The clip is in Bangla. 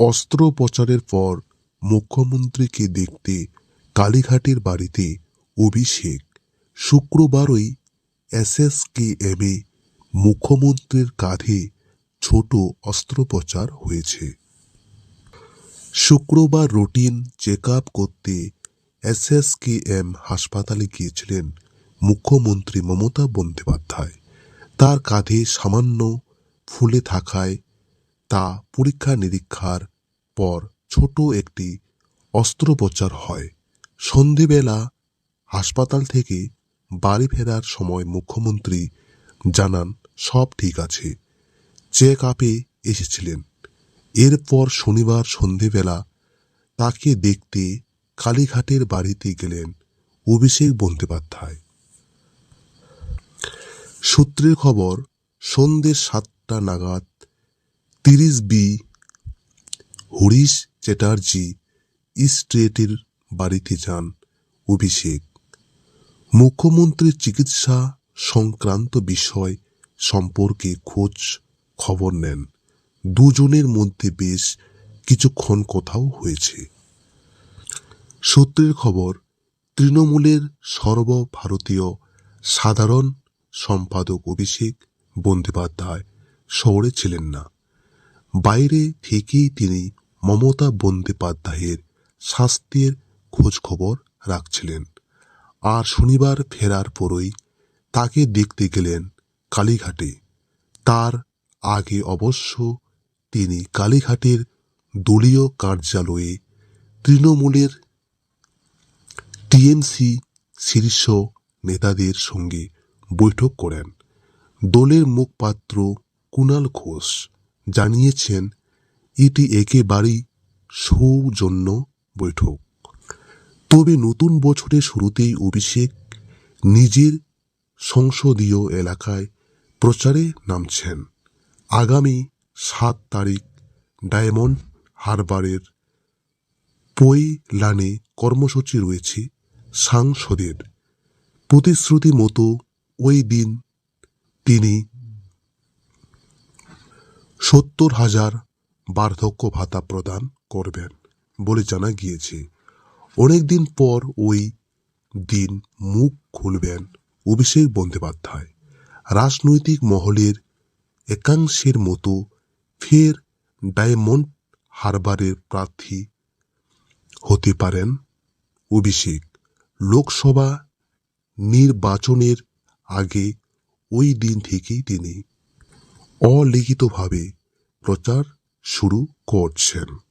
অস্ত্রোপচারের পর মুখ্যমন্ত্রীকে দেখতে কালীঘাটের বাড়িতে অভিষেক। শুক্রবারই এসএসকেএমে মুখ্যমন্ত্রীর কাঁধে ছোট অস্ত্রোপচার হয়েছে। শুক্রবার রুটিন চেক আপ করতে এসএসকেএম হাসপাতালে গিয়েছিলেন মুখ্যমন্ত্রী মমতা বন্দ্যোপাধ্যায়। তার কাঁধে সামান্য ফুলে থাকায় তা পরীক্ষা নিরীক্ষার পর ছোট একটি অস্ত্রোপচার হয়। সন্ধেবেলা হাসপাতাল থেকে বাড়ি ফেরার সময় মুখ্যমন্ত্রী জানান, সব ঠিক আছে। চেক আপে এসেছিলেন। এরপর শনিবার সন্ধেবেলা তাকে দেখতে কালীঘাটের বাড়িতে গেলেন অভিষেক বন্দ্যোপাধ্যায়। সূত্রের খবর, সন্ধ্যে সাতটা নাগাদ তিরিশ বি হরিশ চ্যাটার্জি স্ট্রেটের বাড়িতে যান অভিষেক। মুখ্যমন্ত্রীর চিকিৎসা সংক্রান্ত বিষয় সম্পর্কে খোঁজ খবর নেন। দুজনের মধ্যে বেশ কিছুক্ষণ কথাও হয়েছে। সূত্রের খবর, তৃণমূলের সর্বভারতীয় সাধারণ সম্পাদক অভিষেক বন্দ্যোপাধ্যায় শহরে ছিলেন না। বাইরে থেকেই তিনি মমতা বন্দ্যোপাধ্যায়ের স্বাস্থ্যের খোঁজখবর রাখছিলেন। আর শনিবার ফেরার পরই তাকে দেখতে গেলেন কালীঘাটে। তার আগে অবশ্য তিনি কালীঘাটের দলীয় কার্যালয়ে তৃণমূলের টিএমসি শীর্ষ নেতাদের সঙ্গে বৈঠক করেন। দলের মুখপাত্র কুণাল ঘোষ জানিয়েছেন এটি একেবারেই সৌজন্য বৈঠক। তবে নতুন বছরের শুরুতেই অভিষেক নিজের সংসদীয় এলাকায় প্রচারে নামছেন। আগামী সাত তারিখ ডায়মন্ড হারবারের পৈলানে কর্মসূচি রয়েছে সাংসদের। প্রতিশ্রুতি মতো ওই দিন তিনি সত্তর হাজার বার্ধক্য ভাতা প্রদান করবেন বলে জানা গিয়েছে। অনেকদিন পর ওই দিন মুখ খুলবেন অভিষেক বন্দ্যোপাধ্যায়। রাজনৈতিক মহলের একাংশের মতো ফের ডায়মন্ড হারবারের প্রার্থী হতে পারেন অভিষেক। লোকসভা নির্বাচনের আগে ওই দিন থেকেই তিনি অলিখিতভাবে প্রচার শুরু করছেন।